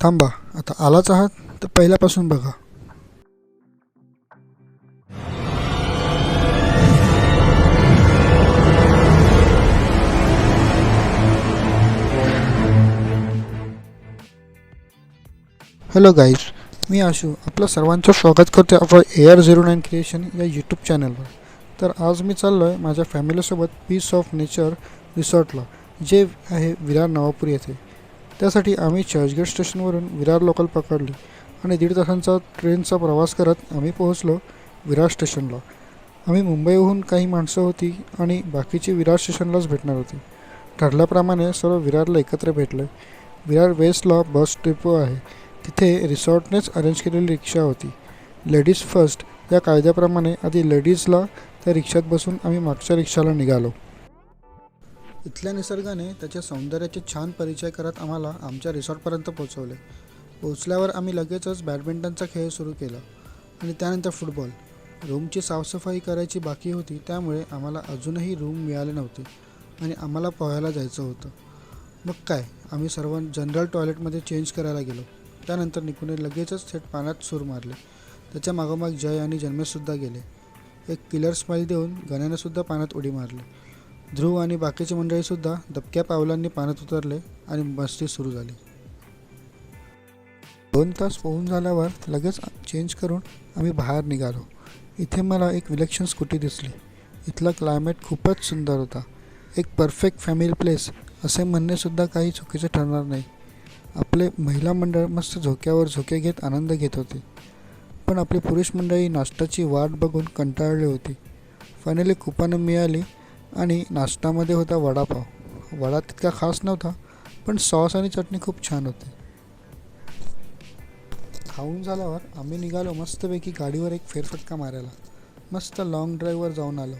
थांबा आता आलाच आहात तर पहिल्यापासून बघा. हॅलो गाईज मी आशू. आपलं सर्वांचं स्वागत करते आपलं आर झिरो नाईन क्रिएशन या यूट्यूब चॅनलवर तर आज मी चाललो आहे माझ्या फॅमिलीसोबत पीस ऑफ नेचर रिसॉर्टला जे आहे विरार नवापूर येथे. त्यासाठी आम्ही चर्चगेट स्टेशनवरून विरार लोकल पकडली आणि दीड तासांचा ट्रेनचा प्रवास करत आम्ही पोहोचलो विरार स्टेशनला आम्ही मुंबईहून काही माणसं होती आणि बाकीची विरार स्टेशनलाच भेटणार होती. ठरल्याप्रमाणे सर्व विरारला एकत्र भेटलं विरार वेस्टला बस डेपो आहे. तिथे रिसॉर्टनेच अरेंज केलेली रिक्षा होती. लेडीज फर्स्ट या कायद्याप्रमाणे आधी लेडीजला त्या रिक्षात बसून आम्ही मागच्या रिक्षाला निघालो. इथल्या निसर्गाने त्याच्या सौंदर्याचे छान परिचय करत आम्हाला आमच्या रिसॉर्टपर्यंत पोहोचवले. पोहोचल्यावर आम्ही लगेचच बॅडमिंटनचा खेळ सुरू केला आणि त्यानंतर फुटबॉल. रूमची साफसफाई करायची बाकी होती त्यामुळे आम्हाला अजूनही रूम मिळाले नव्हते आणि आम्हाला पोहायला जायचं होतं. मग काय आम्ही सर्व जनरल टॉयलेटमध्ये चेंज करायला गेलो. त्यानंतर निकूने लगेचच थेट पाण्यात सूर मारले. त्याच्या मागोमाग जय आणि जन्मेशसुद्धा गेले. एक किलर स्माईल देऊन गण्यानेसुद्धा पाण्यात उडी मारली. ध्रुव आणि बाकीची मंडळीसुद्धा दबक्या पावलांनी पाण्यात उतरले आणि मस्ती सुरू झाली. दोन तास पोहून झाल्यावर लगेच चेंज करून आम्ही बाहेर निघालो. इथे मला एक विलक्षण स्कूटी दिसली. इथला क्लायमेट खूपच सुंदर होता. एक परफेक्ट फॅमिली प्लेस असे म्हणणेसुद्धा काही चुकीचे ठरणार नाही. आपले महिला मंडळ मस्त झोक्यावर झोके घेत आनंद घेत होते. पण आपली पुरुष मंडळी नाश्त्याची वाट बघून कंटाळली होती. फायनली कुपानं मिळाली आणि नाश्त्यामध्ये होता वडापाव. वडा तितका खास नव्हता पण सॉस आणि चटणी खूप छान होती. खाऊन झाल्यावर आम्ही निघालो मस्तपैकी गाडीवर एक फेरफटका मारायला. मस्त लाँग ड्राईव्हवर जाऊन आलो.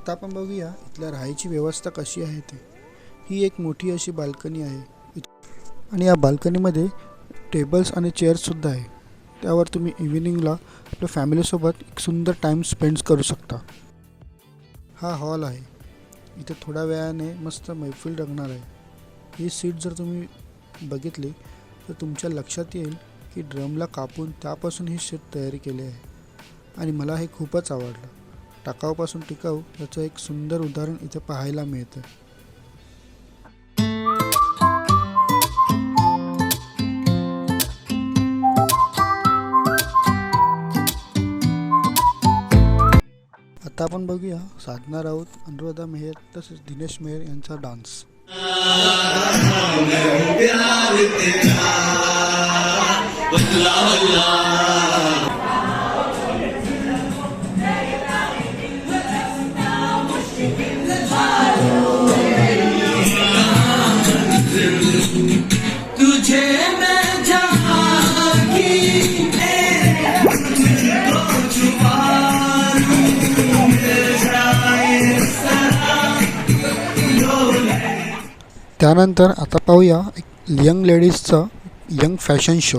आता आपण बघूया इथल्या राहायची व्यवस्था कशी आहे ते. ही एक मोठी अशी बाल्कनी आहे. आणि या बाल्कनीमध्ये टेबल्स आणि चेअर्ससुद्धा आहे. त्यावर तुम्ही इव्हिनिंगला आपल्या फॅमिलीसोबत एक सुंदर टाईम स्पेंड करू शकता. हा हॉल आहे. इथे थोड्या वेळाने मस्त मैफिल रंगणार आहे. ही सीट जर तुम्ही बघितली तर तुमच्या लक्षात येईल की ड्रमला कापून त्यापासून ही सीट तयारी केली आहे. आणि मला हे खूपच आवडलं. टाकाऊपासून टिकाऊ याचं एक सुंदर उदाहरण इथे पाहायला मिळतं. आता आपण बघूया साधना राऊत अनुराधा मेहर तसेच दिनेश मेहर यांचा डान्स. त्यानंतर आता पाहूया एक यंग लेडीजचा यंग फॅशन शो.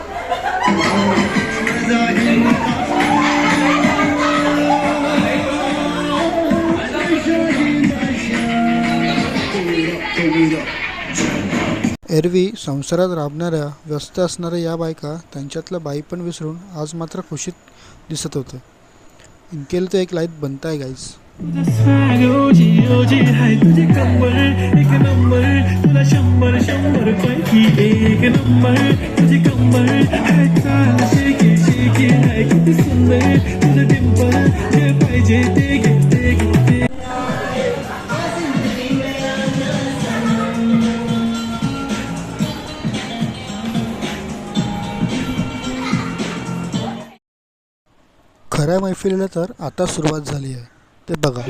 एरवी संसारात राबणाऱ्या व्यस्त असणाऱ्या या बायका त्यांच्यातलं बाई पण विसरून आज मात्र खुशीत दिसत होतं. इनकेल तर एक लाईफ बनताय गाईज स्वॅग ओजी हाय तुझे कंबर एक नंबर तुला शंभर शंभर पैकी एक नंबर. तुझे कंबर हाय चाल शेकी शेकी हाय किती सुंदर तुझं जे पाहिजे ते घे ते घे ते खऱ्या मैफिलीला तर आता सुरुवात झाली आहे. ते बघा.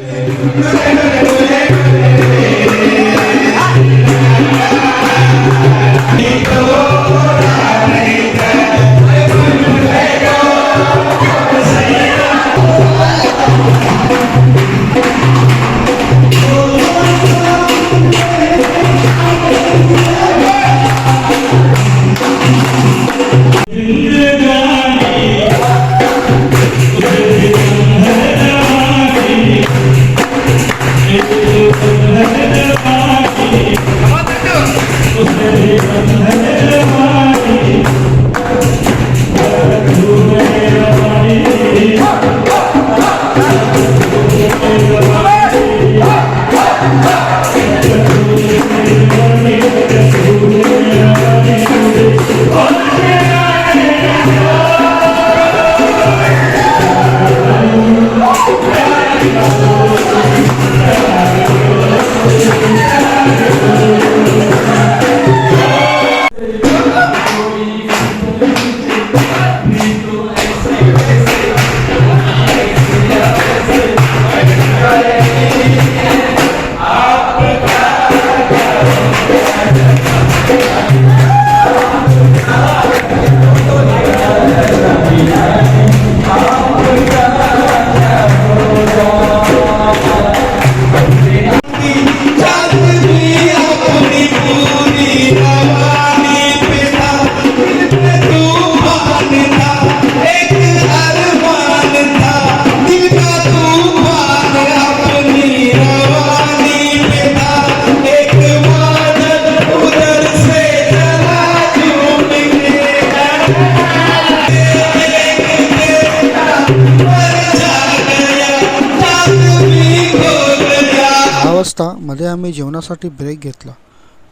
वाजता मध्ये आम्ही जेवणासाठी ब्रेक घेतला.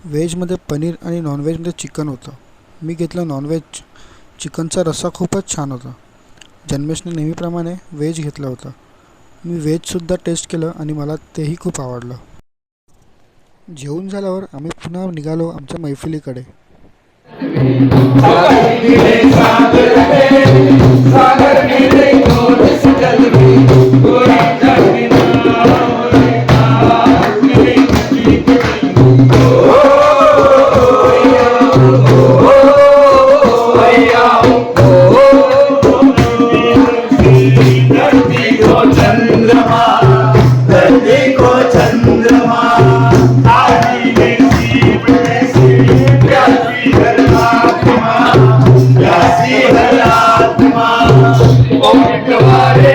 व्हेजमध्ये पनीर आणि नॉनव्हेजमध्ये चिकन होतं. मी घेतलं नॉनव्हेज चिकनचा रस्सा खूपच छान होता. जन्मेशने नेहमीप्रमाणे व्हेज घेतलं होतं. मी व्हेजसुद्धा टेस्ट केलं आणि मला तेही खूप आवडलं. जेवून झाल्यावर आम्ही पुन्हा निघालो आमच्या मैफिलीकडे.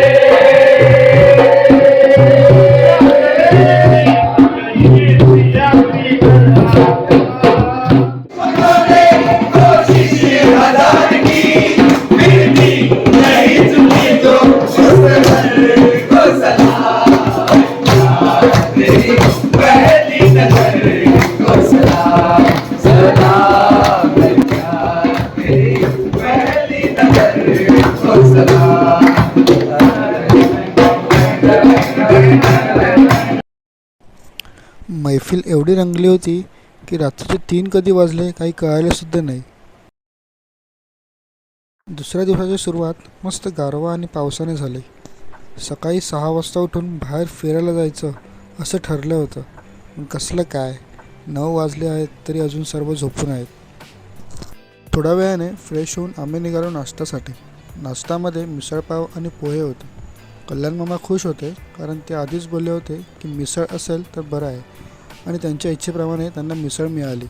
Yeah. मैफिल एवढी रंगली होती की रात्रीचे तीन कधी वाजले काही कळायलासुद्धा नाही. दुसऱ्या दिवसाची सुरुवात मस्त गारवा आणि पावसाने झाली. सकाळी सहा वाजता उठून बाहेर फिरायला जायचं असं ठरलं होतं. कसलं काय? नऊ वाजले आहेत तरी अजून सर्व झोपून आहेत. थोड्या वेळाने फ्रेश होऊन आम्ही निघालो नाश्त्यासाठी. नाश्त्यामध्ये मिसळपाव आणि पोहे होते. कल्याण मामा खुश होते कारण ते आधीच बोलले होते की मिसळ असेल तर बरं आहे. आणि त्यांच्या इच्छेप्रमाणे त्यांना मिसळ मिळाली.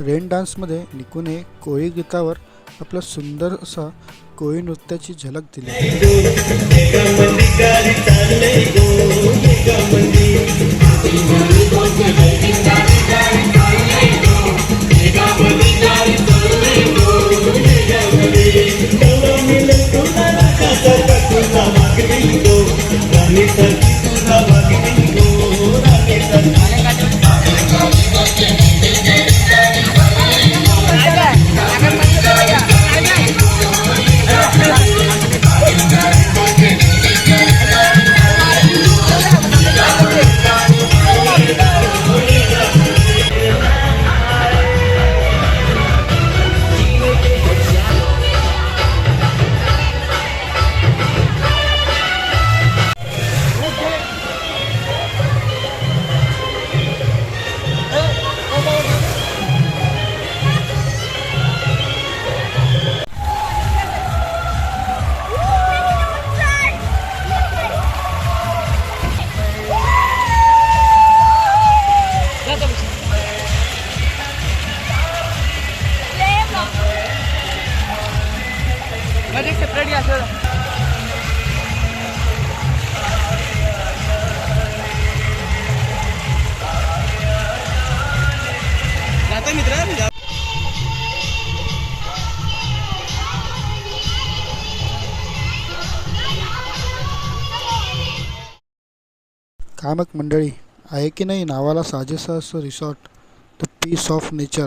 रेन डान्समध्ये निकूने कोळी गीतावर आपला सुंदर असा कोळी नृत्याची झलक दिली. काय मग मंडळी आहे की नाही नावाला साजेसं असं resort the peace of nature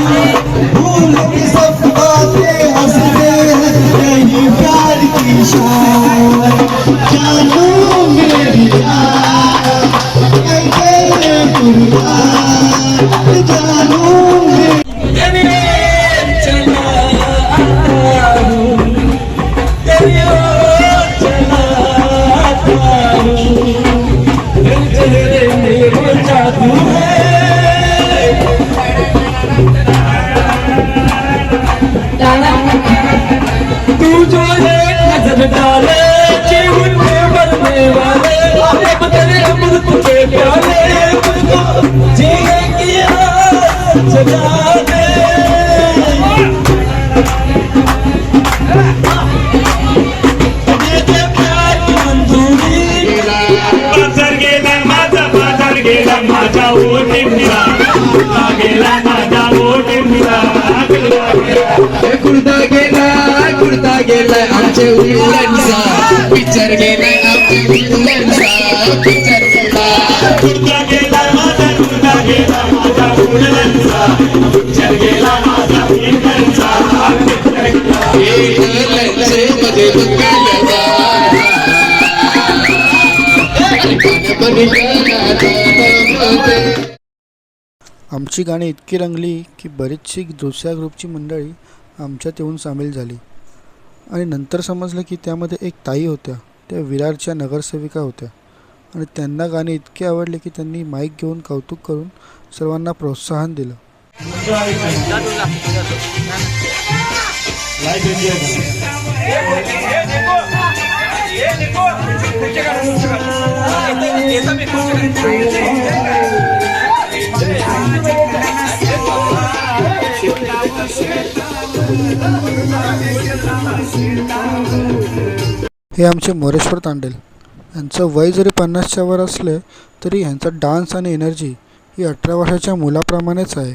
kurta गेला कुर्ता गेलाय आमचे उल्लंचा पिक्चर गेलाय आमचे उल्लंचा पिक्चर गेला कुर्ता गेला माझा कुर्ता गेला माझा पिक्चर गेला माझा मध्ये आमची गाणी इतकी रंगली की बरीचशी दुसऱ्या ग्रुपची मंडळी आमच्यात येऊन सामील झाली. आणि नंतर समजलं की त्यामध्ये एक ताई होत्या. त्या विरारच्या नगरसेविका होत्या. आणि त्यांना गाणे इतके आवडले की त्यांनी माईक घेऊन कौतुक करून सर्वांना प्रोत्साहन दिलं. हे आमचे मोरेश्वर तांडेल. यांचं वय जरी पन्नासच्या वर असले तरी यांचा डान्स आणि एनर्जी ही अठरा वर्षाच्या मुलाप्रमाणेच आहे.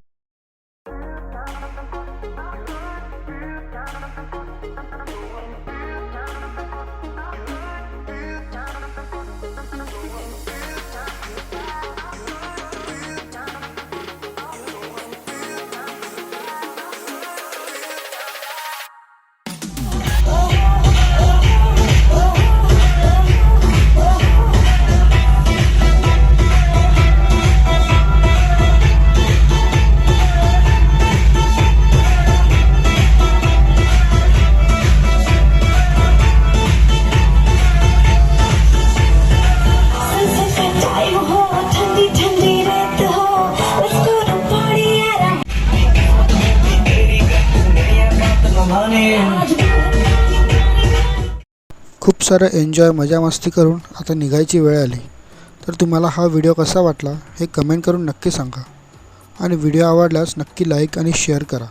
खूप सारं एन्जॉय मजा मस्ती करून आता निघायची वेळ आली. तर तुम्हाला हा व्हिडिओ कसा वाटला हे कमेंट करून नक्की सांगा. आणि व्हिडिओ आवडल्यास नक्की लाईक आणि शेअर करा.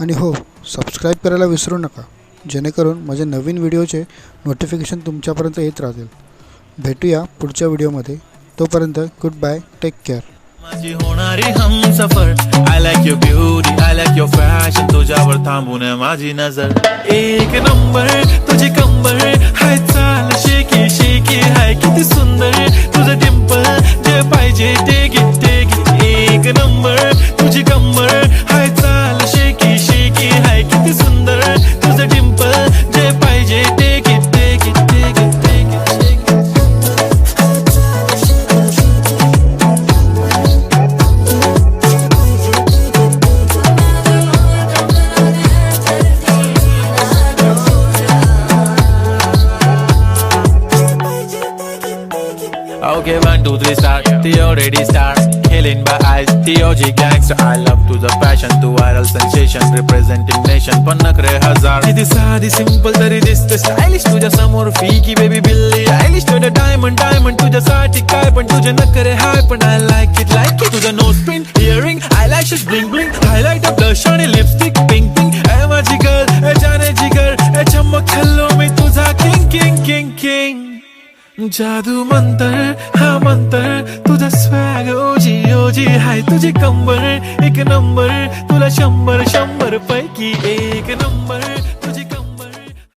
आणि हो सबस्क्राईब करायला विसरू नका. जेणेकरून माझे नवीन व्हिडिओचे नोटिफिकेशन तुमच्यापर्यंत येत राहतील. भेटूया पुढच्या व्हिडिओमध्ये तोपर्यंत गुड बाय टेक केअर माझी होणारी हम सफर. I like your beauty I like your fashion तुझ्यावर थांबून आहे माझी नजर. एक नंबर तुझी कंबर. हाय चाल शेकी शेकी. हाय किती सुंदर. तुझं Dimple to the passion, to viral sensation. Representing nation. पण नखरे हजार. किती साधी सिंपल तरी दिसते स्टायलिश तुझ्या समोर फीकी बेबी बिल्ली. आयलिश तुझ्या डायमंड डायमंड तुझ्यासाठी काय? पण तुझे नखरे हाय पण I like it like it तुझं nose pin earring eye lashes bling bling highlight blush आणि लिपस्टिक पिंक पिंक ए माझी गर्ल ए जाने जिगर ए चमक हल्लो मी तुझा किंग किंग किंग किंग जादू मंतर हा मंतर तुझा स्वॅग ओजी ओजी हाय तुझी कंबर एक नंबर तुला शंभर शंभर पैकी एक नंबर।